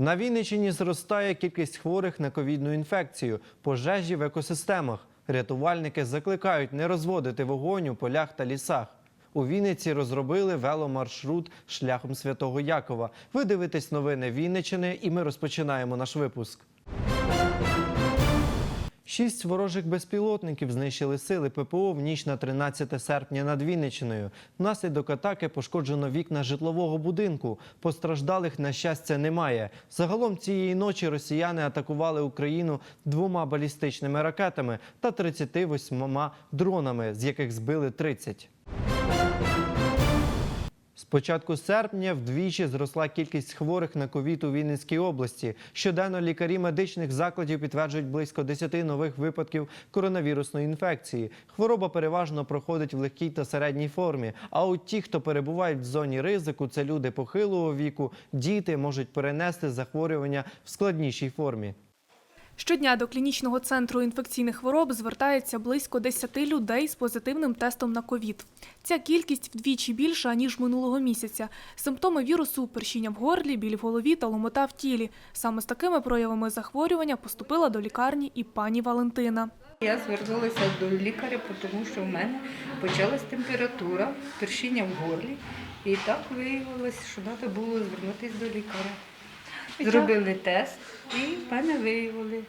На Вінниччині зростає кількість хворих на ковідну інфекцію, пожежі в екосистемах. Рятувальники закликають не розводити вогонь у полях та лісах. У Вінниці розробили веломаршрут шляхом Святого Якова. Ви дивитесь новини Вінниччини, і ми розпочинаємо наш випуск. Шість ворожих безпілотників знищили сили ППО в ніч на 13 серпня над Вінниччиною. Внаслідок атаки пошкоджено вікна житлового будинку. Постраждалих, на щастя, немає. Загалом цієї ночі росіяни атакували Україну двома балістичними ракетами та 38 дронами, з яких збили 30. Початку серпня вдвічі зросла кількість хворих на ковід у Вінницькій області. Щоденно лікарі медичних закладів підтверджують близько 10 нових випадків коронавірусної інфекції. Хвороба переважно проходить в легкій та середній формі. А от ті, хто перебувають в зоні ризику, це люди похилого віку, діти можуть перенести захворювання в складнішій формі. Щодня до клінічного центру інфекційних хвороб звертається близько 10 людей з позитивним тестом на ковід. Ця кількість вдвічі більша ніж минулого місяця. Симптоми вірусу першіння в горлі, біль в голові та ломота в тілі. Саме з такими проявами захворювання поступила до лікарні і пані Валентина. Я звернулася до лікаря, тому що в мене почалась температура, першіння в горлі. І так виявилось, що треба було звернутися до лікаря. Зробили тест і в мене виявили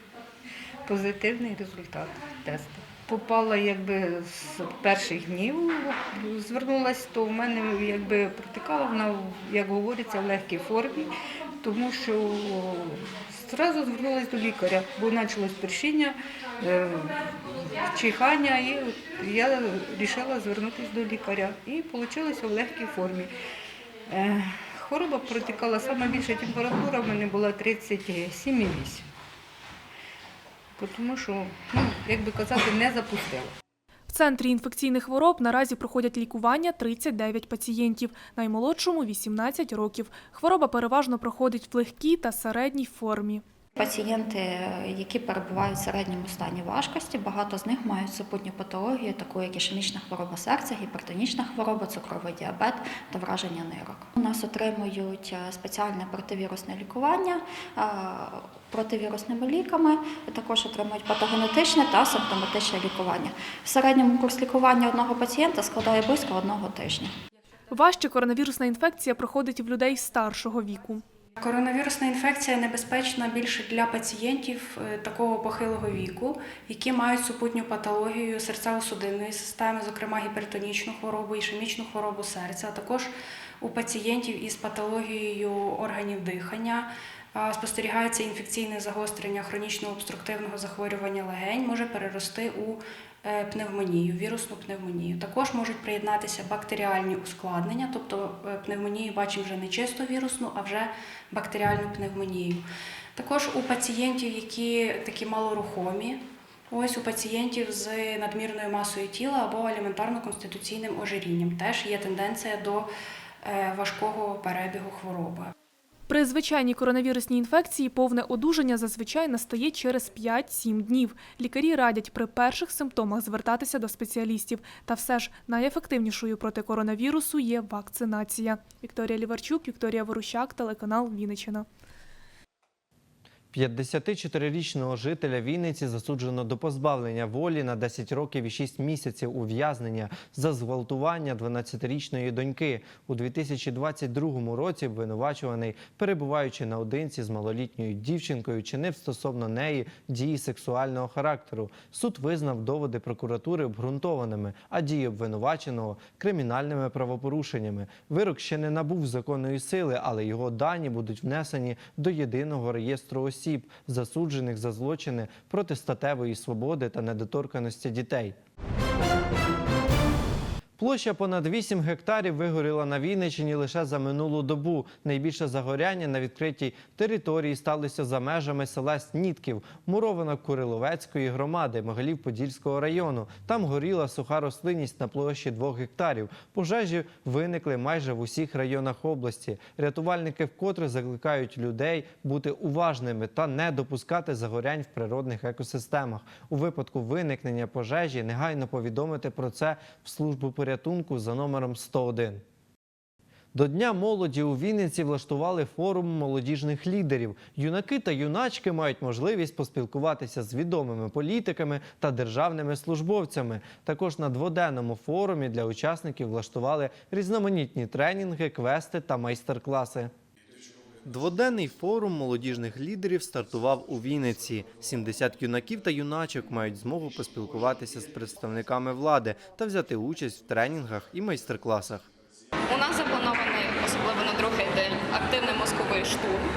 позитивний результат тесту. Попала якби з перших днів, звернулася, то в мене якби протикала вона, як говориться, в легкій формі, тому що одразу звернулася до лікаря, бо почалось першіння, е, чихання, і я вирішила звернутися до лікаря. І вийшло в легкій формі. Хвороба протікала, саме більша температура в мене була 37,8. Тому що, ну, як би казати, не запустила. В центрі інфекційних хвороб наразі проходять лікування 39 пацієнтів, наймолодшому 18 років. Хвороба переважно проходить в легкій та середній формі. Пацієнти, які перебувають в середньому стані важкості, багато з них мають супутню патологію, таку як ішемічна хвороба серця, гіпертонічна хвороба, цукровий діабет та враження нирок. У нас отримують е, спеціальне противірусне лікування е, противірусними ліками, також отримують патогенетичне та симптоматичне лікування. В середньому курс лікування одного пацієнта складає близько одного тижня. Важче коронавірусна інфекція проходить в людей старшого віку. Коронавірусна інфекція небезпечна більше для пацієнтів е, такого похилого віку, які мають супутню патологію серцево-судинної системи, зокрема гіпертонічну хворобу, ішемічну хворобу серця, а також у пацієнтів із патологією органів дихання. Спостерігається інфекційне загострення хронічного обструктивного захворювання легень, може перерости у е, пневмонію, вірусну пневмонію. Також можуть приєднатися бактеріальні ускладнення, тобто е, пневмонію бачимо вже не чисто вірусну, а вже бактеріальну пневмонію. Також у пацієнтів, які такі малорухомі, ось у пацієнтів з надмірною масою тіла або аліментарно-конституційним ожирінням, теж є тенденція до е, важкого перебігу хвороби. При звичайній коронавірусній інфекції повне одужання зазвичай настає через 5-7 днів. Лікарі радять при перших симптомах звертатися до спеціалістів. Та все ж найефективнішою проти коронавірусу є вакцинація. Вікторія Ліварчук, Вікторія Ворущак, телеканал Вінниччина. 54-річного жителя Вінниці засуджено до позбавлення волі на 10 років і 6 місяців ув'язнення за зґвалтування 12-річної доньки. У 2022 році обвинувачуваний, перебуваючи наодинці з малолітньою дівчинкою, чинив стосовно неї дії сексуального характеру. Суд визнав доводи прокуратури обґрунтованими, а дії обвинуваченого кримінальними правопорушеннями. Вирок ще не набув законної сили, але його дані будуть внесені до єдиного реєстру осіб, засуджених за злочини проти статевої свободи та недоторканості дітей. Площа понад 8 гектарів вигоріла на Вінниччині лише за минулу добу. Найбільше загоряння на відкритій території сталося за межами села Снітків, муровано Куриловецької громади Могилів-Подільського району. Там горіла суха рослинність на площі 2 гектарів. Пожежі виникли майже в усіх районах області. Рятувальники вкотре закликають людей бути уважними та не допускати загорянь в природних екосистемах. У випадку виникнення пожежі негайно повідомити про це в службу порятунку за номером 101. До Дня молоді у Вінниці влаштували форум молодіжних лідерів. Юнаки та юначки мають можливість поспілкуватися з відомими політиками та державними службовцями. Також на дводенному форумі для учасників влаштували різноманітні тренінги, квести та майстер-класи. Дводенний форум молодіжних лідерів стартував у Вінниці. 70 юнаків та юначок мають змогу поспілкуватися з представниками влади та взяти участь в тренінгах і майстер-класах. У нас запланований, особливо на другий день, активний мозковий штурм.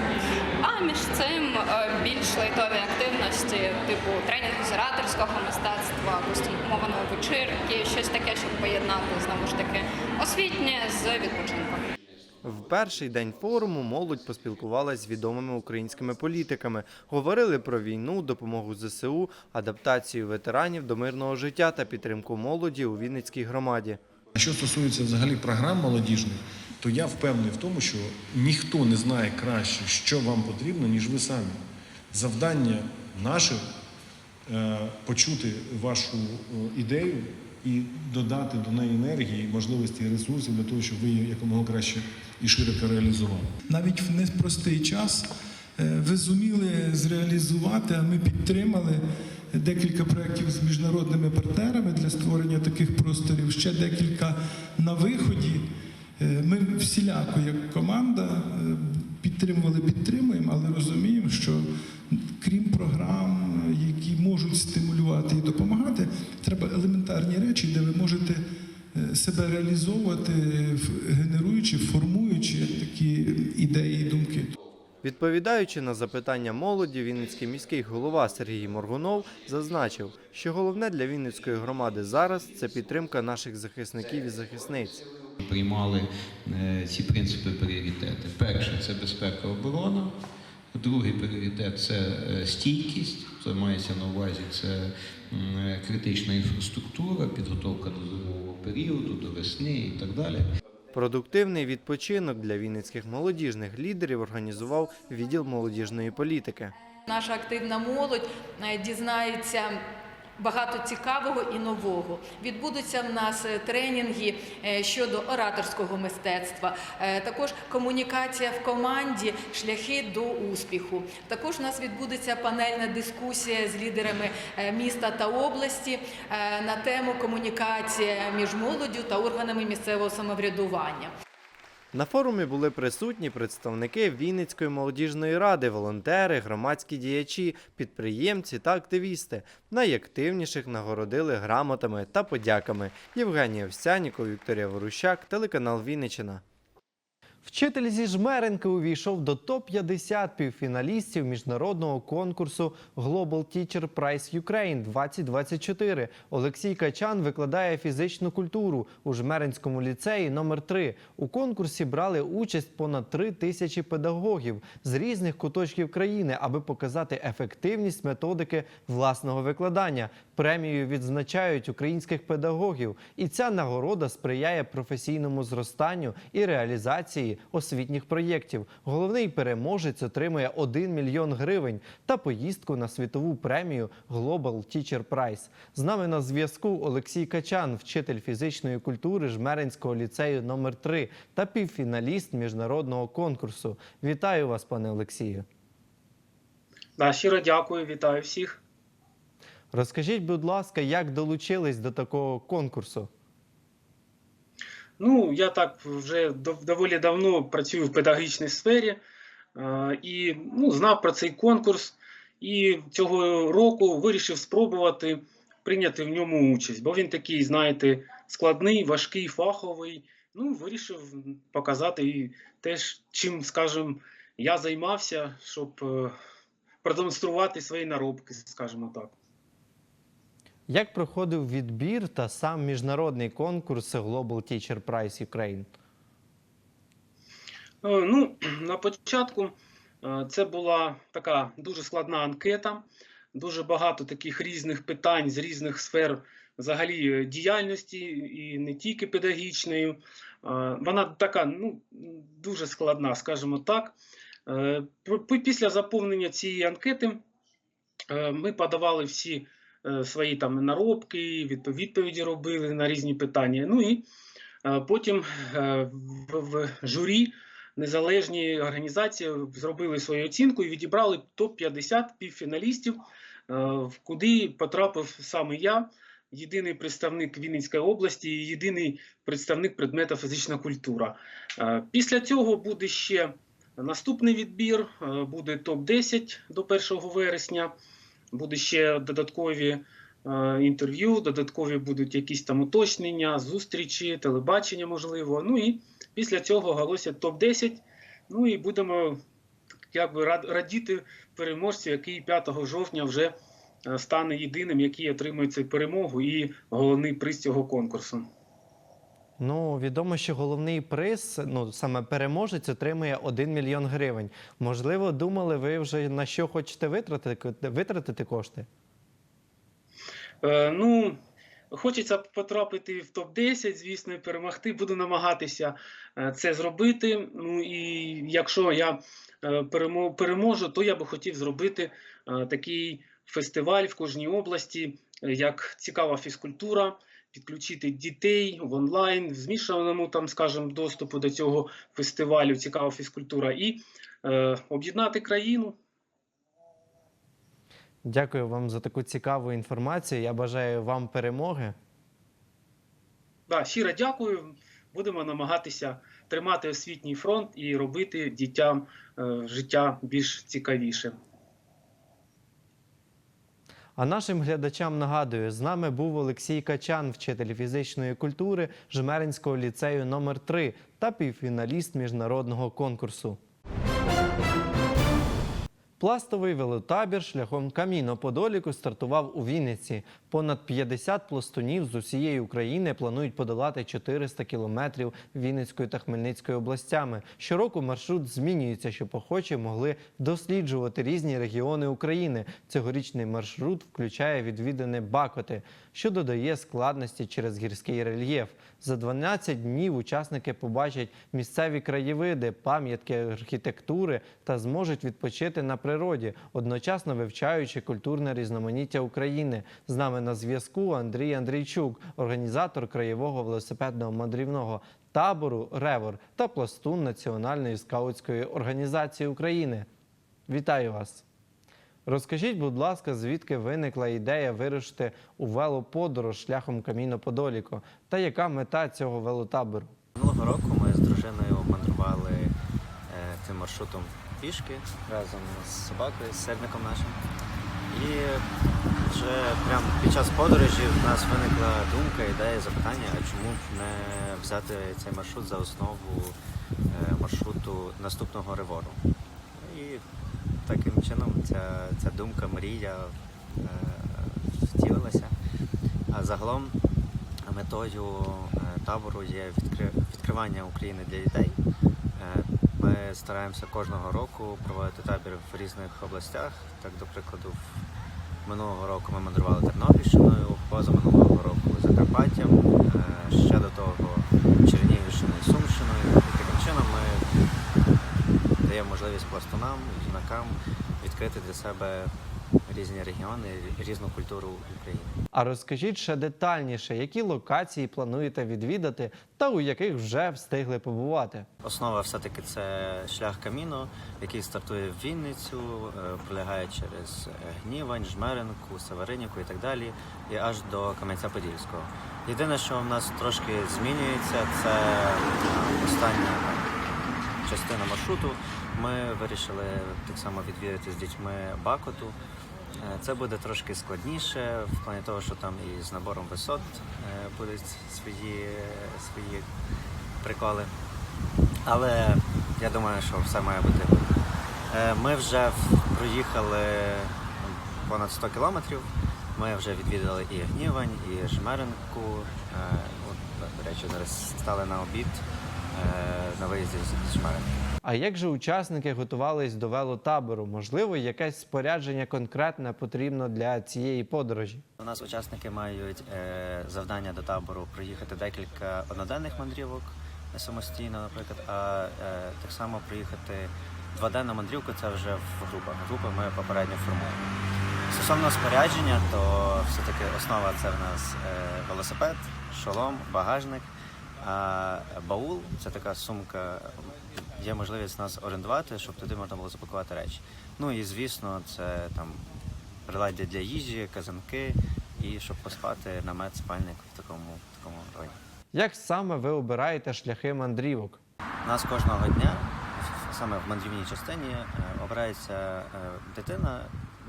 А між цим е, більш лайтові активності, типу тренінгу з ораторського мистецтва, костюмованої вечірки, щось таке, щоб поєднати знову ж таки освітнє з відпочинком. В перший день форуму молодь поспілкувалась з відомими українськими політиками, говорили про війну, допомогу ЗСУ, адаптацію ветеранів до мирного життя та підтримку молоді у Вінницькій громаді. Що стосується взагалі програм молодіжних, то я впевнений в тому, що ніхто не знає краще, що вам потрібно, ніж ви самі. Завдання наше е, почути вашу е, ідею і додати до неї енергії, можливості і ресурсів для того, щоб ви її якомога краще і широко реалізували. навіть в непростий час е, ви зуміли зреалізувати, а ми підтримали декілька проєктів з міжнародними партнерами для створення таких просторів. Ще декілька на виході. Е, Ми всіляко, як команда, е, підтримували, підтримуємо, але розуміємо, що крім програм, які можуть стимулювати і допомагати, треба елементарні речі, де ви можете е, себе реалізовувати, в- генеруючи, формуючи такі ідеї і думки. Відповідаючи на запитання молоді, Вінницький міський голова Сергій Моргунов зазначив, що головне для Вінницької громади зараз це підтримка наших захисників і захисниць. приймали е, ці принципи пріоритети. Перше це безпека оборона. Другий пріоритет це е, стійкість. Це мається на увазі це е, критична інфраструктура, підготовка до зимового періоду, до весни і так далі. Продуктивний відпочинок для вінницьких молодіжних лідерів організував відділ молодіжної політики. Наша активна молодь е, дізнається. Багато цікавого і нового відбудуться в нас е, тренінги е, щодо ораторського мистецтва, е, також комунікація в команді, шляхи до успіху. Також у нас відбудеться панельна дискусія з лідерами міста та області на тему комунікація між молоддю та органами місцевого самоврядування. На форумі були присутні представники Вінницької молодіжної ради, волонтери, громадські діячі, підприємці та активісти. Найактивніших нагородили грамотами та подяками. Євгенія Овсяніко, Вікторія Ворущак, телеканал Вінниччина. Вчитель зі Жмеренки увійшов до топ-50 півфіналістів міжнародного конкурсу Global Teacher Prize Ukraine 2024. Олексій Качан викладає фізичну культуру у Жмеринському ліцеї номер 3 У конкурсі брали участь понад 3 тисячі педагогів з різних куточків країни, аби показати ефективність методики власного викладання. Премією відзначають українських педагогів, і ця нагорода сприяє професійному зростанню і реалізації освітніх проєктів. Головний переможець отримує 1 мільйон гривень та поїздку на світову премію Global Teacher Prize. З нами на зв'язку Олексій Качан, вчитель фізичної культури Жмеринського ліцею номер 3 та півфіналіст міжнародного конкурсу. Вітаю вас, пане Олексію. Да, щиро дякую, вітаю всіх. Розкажіть, будь ласка, як долучились до такого конкурсу? Ну, я так вже дов- доволі давно працюю в педагогічній сфері е, і ну, знав про цей конкурс. І цього року вирішив спробувати прийняти в ньому участь, бо він такий, знаєте, складний, важкий, фаховий. Ну, вирішив показати і теж, чим, скажімо, я займався, щоб е, продемонструвати свої наробки, скажімо так. Як проходив відбір та сам міжнародний конкурс Global Teacher Prize Ukraine? Е, Ну, на початку е, це була така дуже складна анкета, дуже багато таких різних питань з різних сфер взагалі е, діяльності, і не тільки педагогічної. Вона така ну, дуже складна, скажімо так. Після заповнення цієї анкети ми подавали всі свої там наробки, відпо- відповіді робили на різні питання. Ну і Е, Потім е, в, журі незалежні організації зробили свою оцінку і відібрали топ-50 півфіналістів, е, куди потрапив саме я, єдиний представник Вінницької області, і єдиний представник предмета фізична культура. Е, Після цього буде ще наступний відбір, е, буде топ-10 до 1 вересня, буде ще додаткові е, інтерв'ю, додаткові будуть якісь там уточнення, зустрічі, телебачення, можливо. Ну і після цього оголосять топ-10. Ну і будемо якби рад- радіти переможцю, який 5 жовтня вже е, стане єдиним, який отримує цю перемогу і головний приз цього конкурсу. Ну, відомо, що головний приз, ну саме переможець, отримує 1 мільйон гривень. Можливо, думали ви вже на що хочете витратити, витратити кошти? Е, ну, хочеться потрапити в топ-10, звісно, і перемогти. Буду намагатися е, це зробити. Ну і якщо я е, переможу, то я би хотів зробити е, такий фестиваль в кожній області, як цікава фізкультура. Підключити дітей в онлайн, в змішаному там, скажімо, доступу до цього фестивалю цікава фізкультура і е, об'єднати країну. Дякую вам за таку цікаву інформацію. Я бажаю вам перемоги. Да, щиро дякую. Будемо намагатися тримати освітній фронт і робити дітям е, життя більш цікавіше. А нашим глядачам нагадую, з нами був Олексій Качан, вчитель фізичної культури Жмеринського ліцею номер 3 та півфіналіст міжнародного конкурсу. Пластовий велотабір шляхом Каміно-Подоліку стартував у Вінниці. Понад 50 пластунів з усієї України планують подолати 400 кілометрів Вінницькою та Хмельницькою областями. Щороку маршрут змінюється, щоб охочі могли досліджувати різні регіони України. Цьогорічний маршрут включає відвідини Бакоти, що додає складності через гірський рельєф. За 12 днів учасники побачать місцеві краєвиди, пам'ятки архітектури та зможуть відпочити на природі, одночасно вивчаючи культурне різноманіття України. З нами на зв'язку Андрій Андрійчук, організатор краєвого велосипедного мандрівного табору Ревор та пластун Національної скаутської організації України. Вітаю вас! Розкажіть, будь ласка, звідки виникла ідея вирушити у велоподорож шляхом Каміно-Подоліко та яка мета цього велотабору? Минулого року ми з дружиною мандрували е, цим маршрутом пішки разом з собакою, з сельником нашим. І вже прямо під час подорожі в нас виникла думка, ідея, запитання, а чому б не взяти цей маршрут за основу е, маршруту наступного ревору. І таким чином ця, ця думка, мрія е, втілилася. А загалом метою е, табору є відкри- відкривання України для дітей. Ми стараємося кожного року проводити табір в різних областях. Так, до прикладу, минулого року ми мандрували Тернопільщиною, позаминулого року Закарпаттям, е, ще до того Чернігівщиною, Сумщиною. І таким чином ми даємо можливість пластунам, юнакам відкрити для себе різні регіони, різну культуру України. А розкажіть ще детальніше, які локації плануєте відвідати та у яких вже встигли побувати. Основа все-таки це шлях Каміно, який стартує в Вінницю, е, пролягає через е, Гнівань, Жмеринку, Северинівку і так далі, і аж до Кам'янця-Подільського. Єдине, що в нас трошки змінюється, це е, остання частина маршруту. Ми вирішили так само відвідати з дітьми Бакоту. Е, Це буде трошки складніше в плані того, що там і з набором висот е, будуть свої, свої приколи. Але я думаю, що все має бути. Е, Ми вже проїхали понад 100 кілометрів. Ми вже відвідали і Гнівань, і Жмеринку. До речі, зараз стали на обід на виїзді з Жмеринки. А як же учасники готувались до велотабору? Можливо, якесь спорядження конкретне потрібно для цієї подорожі? У нас учасники мають е, завдання до табору проїхати декілька одноденних мандрівок е, самостійно, наприклад, а е, так само проїхати дводенну мандрівку це вже в групах. Групи ми попередньо формуємо. Стосовно спорядження, то все-таки основа це в нас е, велосипед, шолом, багажник. А баул це така сумка, є можливість нас орендувати, щоб туди можна було запакувати речі. Ну і звісно, це там приладдя для їжі, казанки і щоб поспати намет, спальник в такому, в такому районі. Як саме ви обираєте шляхи мандрівок? У нас кожного дня, саме в мандрівній частині, е, обирається е, дитина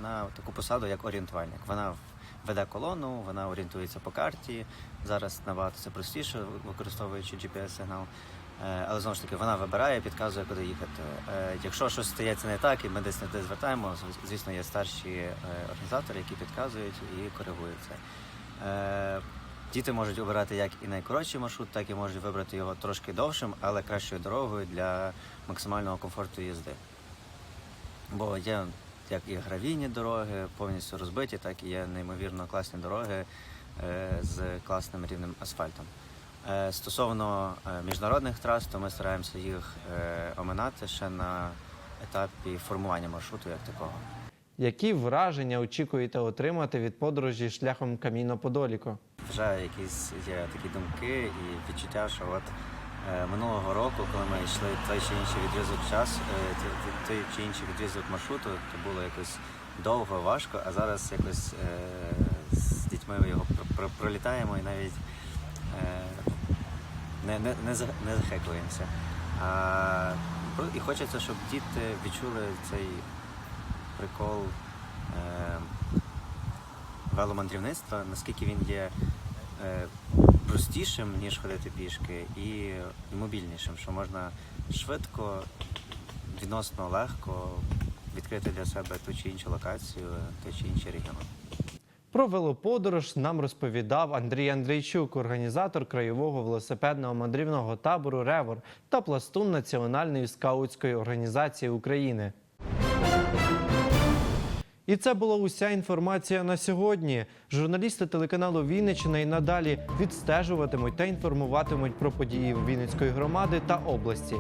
на таку посаду, як орієнтувальник. Вона веде колону, вона орієнтується по карті. Зараз набагато це простіше, використовуючи GPS-сигнал. Е, Але знову ж таки, вона вибирає, підказує, куди їхати. Е, Якщо щось стається не так, і ми десь не те звертаємо, звісно, є старші е, організатори, які підказують і коригують це. Діти можуть обирати як і найкоротший маршрут, так і можуть вибрати його трошки довшим, але кращою дорогою для максимального комфорту їзди. Бо є як і гравійні дороги, повністю розбиті, так і є неймовірно класні дороги з класним рівнем асфальтом. Е, Стосовно е, міжнародних трас, то ми стараємося їх е, оминати ще на етапі формування маршруту як такого. Які враження очікуєте отримати від подорожі шляхом Каміно-Подоліко? Вже якісь є такі думки і відчуття, що от минулого року, коли ми йшли той чи інший відрізок часу, ті- той чи інший відрізок маршруту, то було якось довго, важко, а зараз якось з дітьми його про- про- пролітаємо і навіть не, не, не, не захекуємося. А, і хочеться, щоб діти відчули цей прикол. Е, веломандрівництва, наскільки він є е, простішим, ніж ходити пішки, і мобільнішим, що можна швидко, відносно легко відкрити для себе ту чи іншу локацію, той чи інший регіон. Про велоподорож нам розповідав Андрій Андрійчук, організатор краєвого велосипедного мандрівного табору Ревор та пластун Національної скаутської організації України. І це була уся інформація на сьогодні. Журналісти телеканалу Вінниччина і надалі відстежуватимуть та інформуватимуть про події Вінницької громади та області.